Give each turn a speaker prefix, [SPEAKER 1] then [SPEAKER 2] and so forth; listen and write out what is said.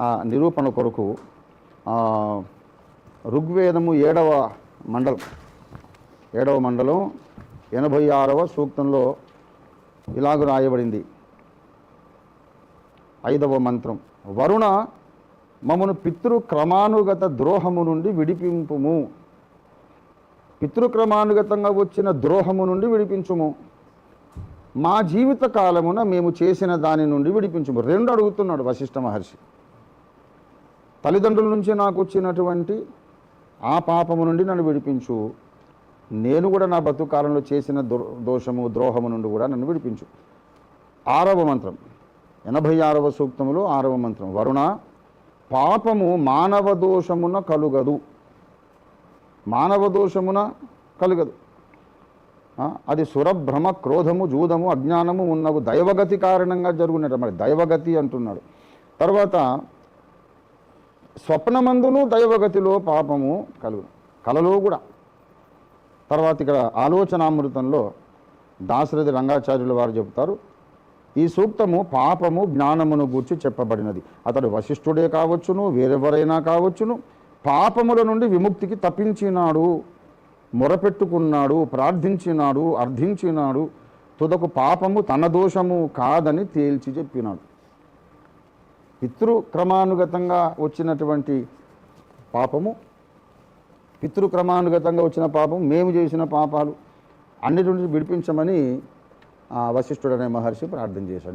[SPEAKER 1] ఆ నిరూపణ కొరకు ఋగ్వేదము ఏడవ మండలం ఏడవ మండలం ఎనభై ఆరవ సూక్తంలో ఇలాగ రాయబడింది. ఐదవ మంత్రం వరుణ మమ్మను పితృ క్రమానుగత ద్రోహము నుండి విడిపింపుము. పితృక్రమానుగతంగా వచ్చిన ద్రోహము నుండి విడిపించుము. మా జీవిత కాలమున మేము చేసిన దాని నుండి విడిపించుము. రెండు అడుగుతున్నాడు వశిష్ఠ మహర్షి. తల్లిదండ్రుల నుంచి నాకు వచ్చినటువంటి ఆ పాపము నుండి నన్ను విడిపించు. నేను కూడా నా బతుకాలంలో చేసిన దో- దోషము ద్రోహము నుండి కూడా నన్ను విడిపించు. ఆరవ మంత్రం. ఎనభై ఆరవ సూక్తములో ఆరవ మంత్రం. వరుణ పాపము మానవ దోషమున కలుగదు. మానవ దోషమున కలుగదు. అది సురభ్రమ క్రోధము జూదము అజ్ఞానము ఉన్నవు. దైవగతి కారణంగా జరుగునట మరి దైవగతి అంటున్నాడు. తర్వాత స్వప్నమందును దైవగతిలో పాపము కలుగు కలలో కూడా. తర్వాత ఇక్కడ ఆలోచనామృతంలో దాశరథి రంగాచార్యుల వారు చెబుతారు ఈ సూక్తము పాపము జ్ఞానమును గూర్చి చెప్పబడినది. అతడు వశిష్ఠుడే కావచ్చును వేరెవరైనా కావచ్చును పాపముల నుండి విముక్తికి తప్పించినాడు మొరపెట్టుకున్నాడు ప్రార్థించినాడు అర్థించినాడు తుదకు పాపము తన దోషము కాదని తేల్చి చెప్పినాడు. పితృక్రమానుగతంగా వచ్చినటువంటి పాపము పితృక్రమానుగతంగా వచ్చిన పాపం మేము చేసిన పాపాలు అన్నిటి నుంచి విడిపించమని ఆ, వశిష్ఠుడనే మహర్షి ప్రార్థన చేశాడు.